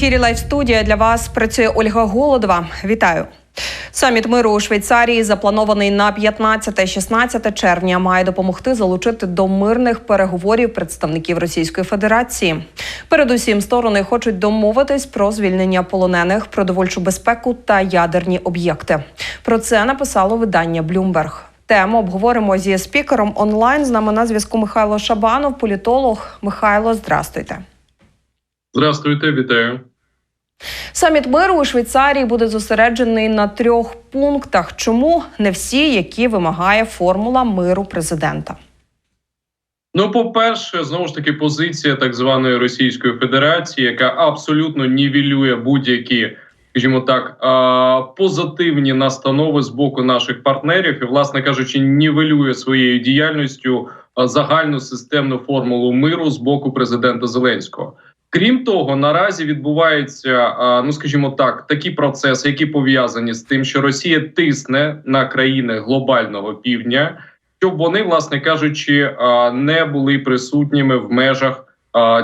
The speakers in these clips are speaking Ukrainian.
Ефірі Лайв студія для вас працює Ольга Голодова. Вітаю. Саміт миру у Швейцарії, запланований на 15-16 червня, має допомогти залучити до мирних переговорів представників Російської Федерації. Передусім, сторони хочуть домовитись про звільнення полонених, продовольчу безпеку та ядерні об'єкти. Про це написало видання Bloomberg. Тему обговоримо зі спікером онлайн. З нами на зв'язку Михайло Шабанов, політолог. Михайло, здрастуйте. Здравствуйте, вітаю. Саміт миру у Швейцарії буде зосереджений на трьох пунктах. Чому не всі, які вимагає формула миру президента? Ну, по-перше, знову ж таки, позиція так званої Російської Федерації, яка абсолютно нівелює будь-які, скажімо так, позитивні настанови з боку наших партнерів, і, власне кажучи, нівелює своєю діяльністю загальну системну формулу миру з боку президента Зеленського. Крім того, наразі відбуваються, ну скажімо так, такі процеси, які пов'язані з тим, що Росія тисне на країни глобального півдня, щоб вони, власне кажучи, не були присутніми в межах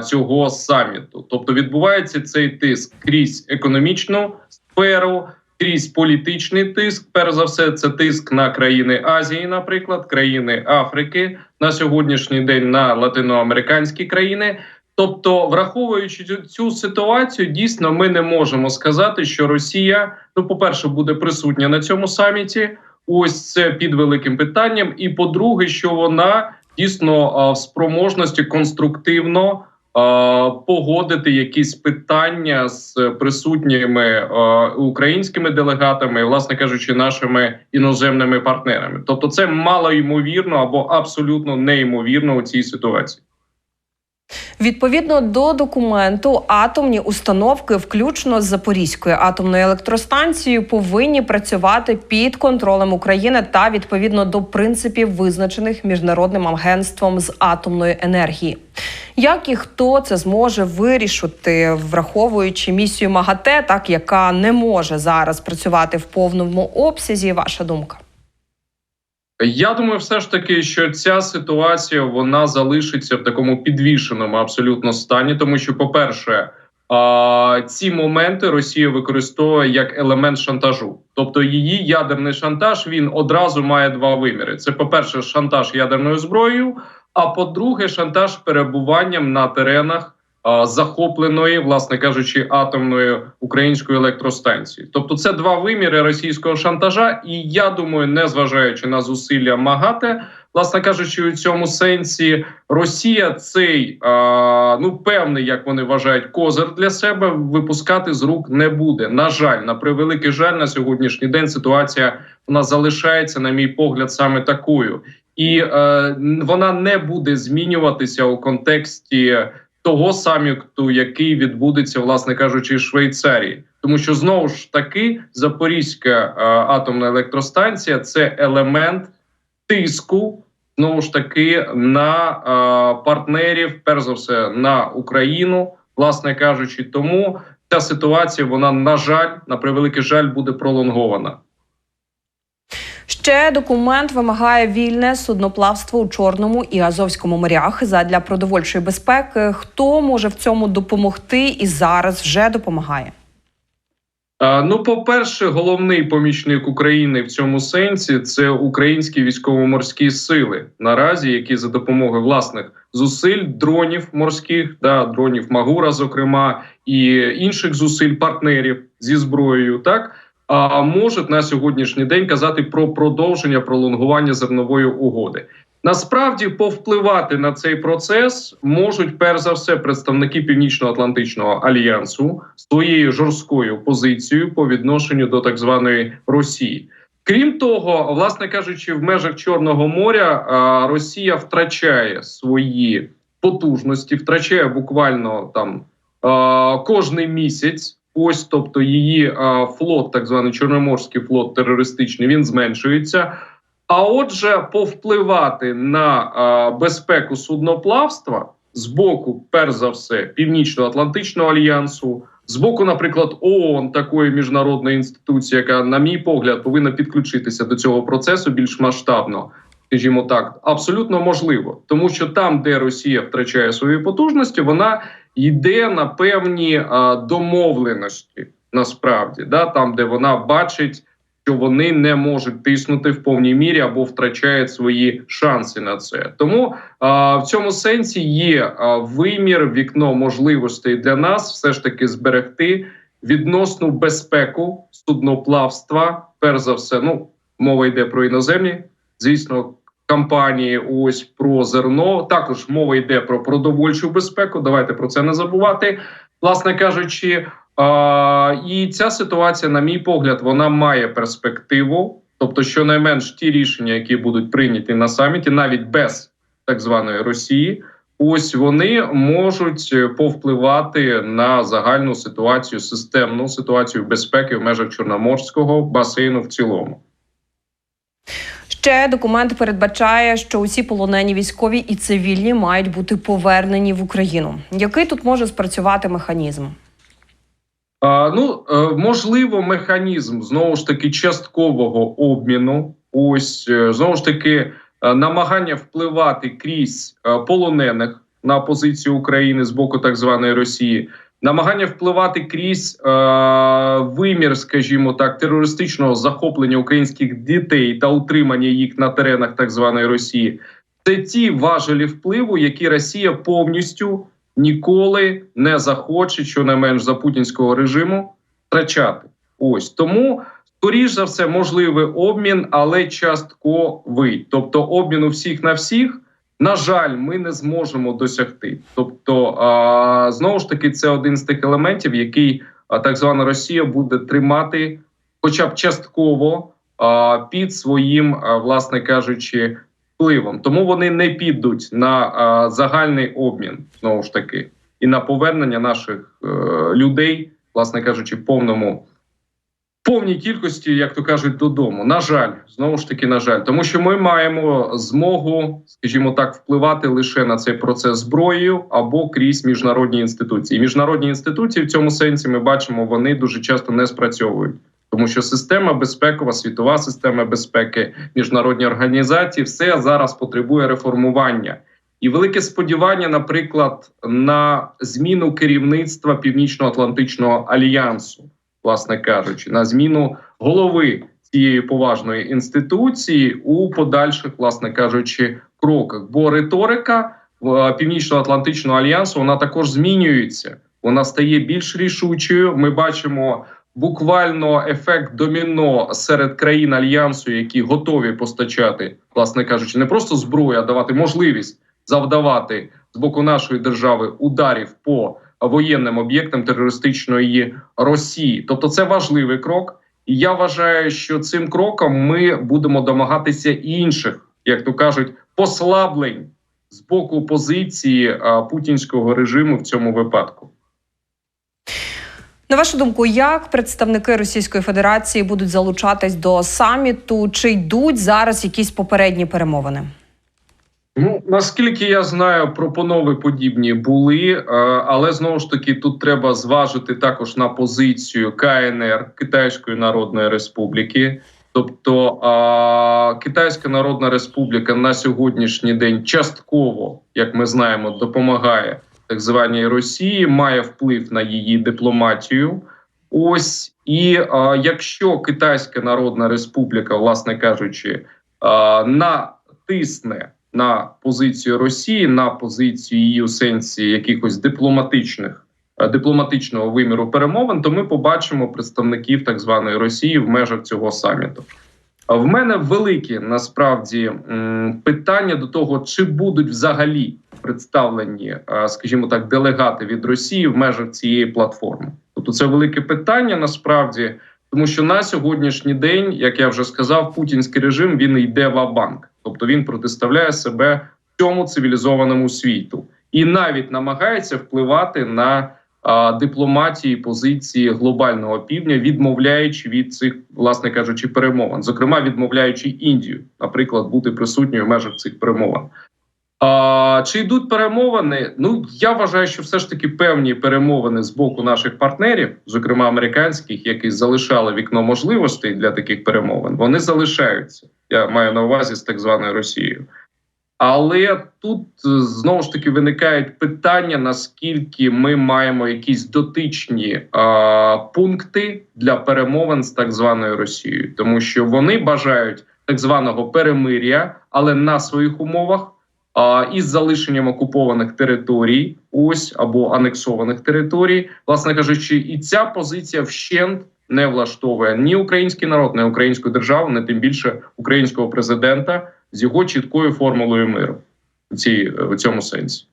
цього саміту. Тобто відбувається цей тиск крізь економічну сферу, крізь політичний тиск. Перш за все, це тиск на країни Азії, наприклад, країни Африки на сьогоднішній день на латиноамериканські країни. Тобто, враховуючи цю, ситуацію, дійсно ми не можемо сказати, що Росія, ну, по-перше, буде присутня на цьому саміті. Ось це під великим питанням. І по-друге, що вона дійсно в спроможності конструктивно погодити якісь питання з присутніми українськими делегатами, власне кажучи, нашими іноземними партнерами. Тобто, це мало ймовірно або абсолютно неймовірно у цій ситуації. Відповідно до документу, атомні установки, включно з Запорізькою атомною електростанцією, повинні працювати під контролем України та відповідно до принципів, визначених міжнародним агентством з атомної енергії. Як і хто це зможе вирішити, враховуючи місію МАГАТЕ, так яка не може зараз працювати в повному обсязі, ваша думка? Я думаю, все ж таки, що ця ситуація вона залишиться в такому підвішеному абсолютно стані, тому що, по-перше, ці моменти Росія використовує як елемент шантажу, тобто її ядерний шантаж він одразу має два виміри: це, по перше, шантаж ядерною зброєю. А по-друге, шантаж перебуванням на теренах захопленої, власне кажучи, атомної української електростанції. Тобто, це два виміри російського шантажа, і я думаю, незважаючи на зусилля МАГАТЕ, власне кажучи, у цьому сенсі Росія цей ну певний, як вони вважають, козир для себе випускати з рук не буде. На жаль, на превеликий жаль, на сьогоднішній день ситуація вона залишається, на мій погляд, саме такою, і е, вона не буде змінюватися у контексті того саміту, який відбудеться, власне кажучи, в Швейцарії, тому що знову ж таки Запорізька е, атомна електростанція це елемент тиску. Знову ж таки на е, партнерів, перш за все на Україну, власне кажучи, тому ця ситуація вона на жаль, на превеликий жаль, буде пролонгована. Ще документ вимагає вільне судноплавство у Чорному і Азовському морях задля продовольчої безпеки. Хто може в цьому допомогти і зараз вже допомагає? Ну, по-перше, головний помічник України в цьому сенсі це українські військово-морські сили наразі, які за допомогою власних зусиль дронів морських, да дронів Магура, зокрема, і інших зусиль партнерів зі зброєю, так а можуть на сьогоднішній день казати про продовження пролонгування зернової угоди. Насправді повпливати на цей процес можуть перш за все представники Північно-Атлантичного альянсу своєю жорсткою позицією по відношенню до так званої Росії. Крім того, власне кажучи, в межах Чорного моря Росія втрачає свої потужності, втрачає буквально там кожний місяць. Ось, тобто, її а, флот, так званий Чорноморський флот терористичний, він зменшується. А отже, повпливати на а, безпеку судноплавства з боку, перш за все, Північно-Атлантичного альянсу, з боку, наприклад, ООН, такої міжнародної інституції, яка, на мій погляд, повинна підключитися до цього процесу більш масштабно. Скажімо так, абсолютно можливо, тому що там, де Росія втрачає свої потужності, вона йде на певні а, домовленості, насправді, да, там, де вона бачить, що вони не можуть тиснути в повній мірі або втрачають свої шанси на це. Тому а, в цьому сенсі є а, вимір, вікно можливостей для нас все ж таки зберегти відносну безпеку судноплавства. Перш за все, ну мова йде про іноземні, звісно, компанії. Ось про зерно. Також мова йде про продовольчу безпеку. Давайте про це не забувати. Власне кажучи, а, і ця ситуація, на мій погляд, вона має перспективу. Тобто, щонайменш ті рішення, які будуть прийняті на саміті, навіть без так званої Росії, ось вони можуть повпливати на загальну ситуацію, системну ситуацію безпеки в межах Чорноморського басейну в цілому. Ще документ передбачає, що усі полонені військові і цивільні мають бути повернені в Україну. Який тут може спрацювати механізм? А, ну е, можливо, механізм знову ж таки часткового обміну. Ось е, знову ж таки е, намагання впливати крізь полонених на позицію України з боку так званої Росії, намагання впливати крізь е, вимір, скажімо так, терористичного захоплення українських дітей та утримання їх на теренах так званої Росії. Це ті важелі впливу, які Росія повністю ніколи не захоче, щонайменш за путінського режиму, втрачати. Ось тому, скоріш за все, можливий обмін, але частковий. Тобто, обміну всіх на всіх, на жаль, ми не зможемо досягти. Тобто, знову ж таки, це один з тих елементів, який так звана Росія буде тримати, хоча б частково а, під своїм, власне кажучи, впливом. Тому вони не підуть на загальний обмін знову ж таки і на повернення наших е, людей, власне кажучи, повному. Повній кількості, як то кажуть, додому. На жаль, знову ж таки, на жаль, тому що ми маємо змогу, скажімо так, впливати лише на цей процес зброєю або крізь міжнародні інституції. Міжнародні інституції в цьому сенсі ми бачимо, вони дуже часто не спрацьовують, тому що система безпекова, світова система безпеки, міжнародні організації, все зараз потребує реформування. І велике сподівання, наприклад, на зміну керівництва Північно-Атлантичного альянсу, власне кажучи, на зміну голови цієї поважної інституції у подальших, власне кажучи, кроках. Бо риторика е, Північно-Атлантичного альянсу вона також змінюється. Вона стає більш рішучою. Ми бачимо буквально ефект доміно серед країн альянсу, які готові постачати, власне кажучи, не просто зброю, а давати можливість завдавати з боку нашої держави ударів по воєнним об'єктам терористичної Росії. Тобто, це важливий крок. І я вважаю, що цим кроком ми будемо домагатися інших, як то кажуть, послаблень з боку позиції путінського режиму в цьому випадку. На вашу думку, як представники Російської Федерації будуть залучатись до саміту? Чи йдуть зараз якісь попередні перемовини? Ну наскільки я знаю, пропонови подібні були, е, але знову ж таки тут треба зважити також на позицію КНР Китайської Народної Республіки. Тобто е, Китайська Народна Республіка на сьогоднішній день частково, як ми знаємо, допомагає так званій Росії, має вплив на її дипломатію. Ось і е, якщо Китайська Народна Республіка, власне кажучи, е, натисне на позицію Росії, на позицію її у сенсі якихось дипломатичних е, дипломатичного виміру перемовин, то ми побачимо представників так званої Росії в межах цього саміту. А В мене великі насправді питання до того, чи будуть взагалі представлені, е, скажімо так, делегати від Росії в межах цієї платформи. Тобто, це велике питання насправді, тому що на сьогоднішній день, як я вже сказав, путінський режим він йде в банк тобто він протиставляє себе цьому цивілізованому світу і навіть намагається впливати на а, дипломатії позиції глобального півдня, відмовляючи від цих, власне кажучи, перемовин, зокрема відмовляючи Індію, наприклад, бути присутньою в межах цих перемовин. А, Чи йдуть перемовини? Ну я вважаю, що все ж таки певні перемовини з боку наших партнерів, зокрема американських, які залишали вікно можливостей для таких перемовин, вони залишаються. Я маю на увазі з так званою Росією. Але тут е, знову ж таки виникають питання: наскільки ми маємо якісь дотичні е, пункти для перемовин з так званою Росією, тому що вони бажають так званого перемир'я, але на своїх умовах. А із залишенням окупованих територій, ось або анексованих територій, власне кажучи, і ця позиція вщент не влаштовує ні український народ, ні українську державу, не тим більше українського президента з його чіткою формулою миру у цій в цьому сенсі.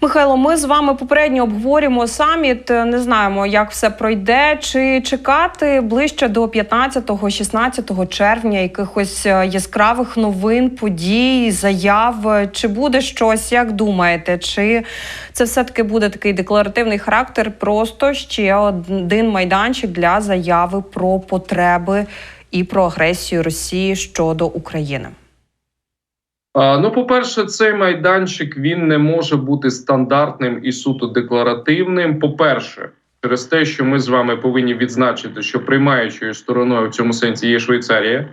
Михайло, ми з вами попередньо обговорюємо саміт. Не знаємо, як все пройде, чи чекати ближче до 15-16 червня якихось е, яскравих новин, подій, заяв. Чи буде щось, як думаєте? Чи це все таки буде такий декларативний характер? Просто ще один майданчик для заяви про потреби і про агресію Росії щодо України? Ну, по-перше, цей майданчик він не може бути стандартним і суто декларативним. По-перше, через те, що ми з вами повинні відзначити, що приймаючою стороною в цьому сенсі є Швейцарія,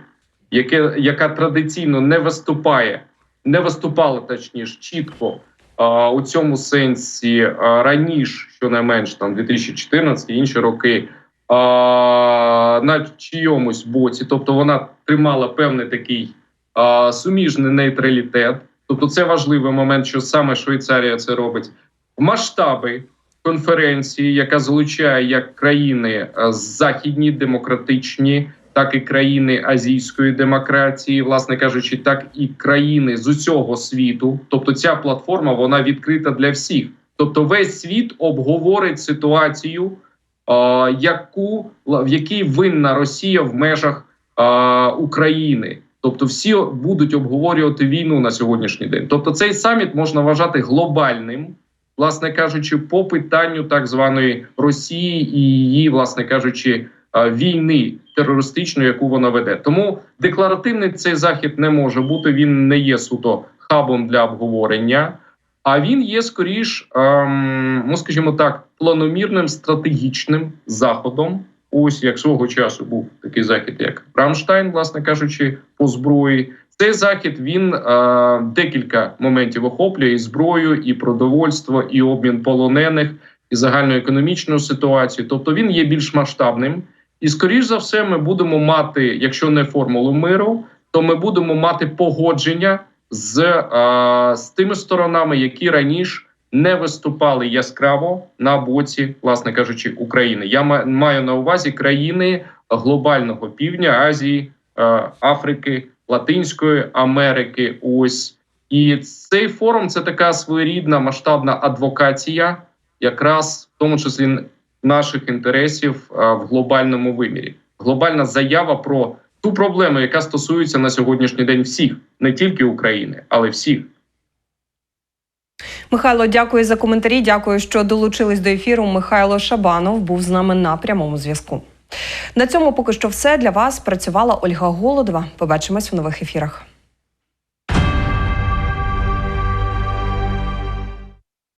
яке, яка традиційно не виступає, не виступала точніше чітко а, у цьому сенсі а, раніше, щонайменш там 2014 і інші роки. А, на чийомусь боці, тобто вона тримала певний такий суміжний нейтралітет. Тобто, це важливий момент, що саме Швейцарія це робить. Масштаби конференції, яка залучає як країни а, західні демократичні, так і країни азійської демократії, власне кажучи, так і країни з усього світу. Тобто, ця платформа вона відкрита для всіх. Тобто, весь світ обговорить ситуацію, а, яку в якій винна Росія в межах України. Тобто, всі будуть обговорювати війну на сьогоднішній день. Тобто, цей саміт можна вважати глобальним, власне кажучи, по питанню так званої Росії і її, власне кажучи, війни терористичної, яку вона веде. Тому декларативний цей захід не може бути. Він не є суто хабом для обговорення. А він є скоріш, ем, ну скажімо так, планомірним стратегічним заходом. Ось як свого часу був такий захід, як Рамштайн, власне кажучи, по зброї. Цей захід він е, декілька моментів охоплює і зброю, і продовольство, і обмін полонених, і загальноекономічну ситуацію. Тобто він є більш масштабним. І скоріш за все, ми будемо мати, якщо не формулу миру, то ми будемо мати погодження з, е, з тими сторонами, які раніше не виступали яскраво на боці, власне кажучи, України. Я ма- маю на увазі країни глобального півдня, Азії, е, Африки, Латинської Америки. Ось і цей форум це така своєрідна масштабна адвокація, якраз в тому числі наших інтересів е, в глобальному вимірі. Глобальна заява про ту проблему, яка стосується на сьогоднішній день всіх, не тільки України, але всіх. Михайло, дякую за коментарі. Дякую, що долучились до ефіру. Михайло Шабанов був з нами на прямому зв'язку. На цьому поки що все для вас працювала Ольга Голодова. Побачимось в нових ефірах.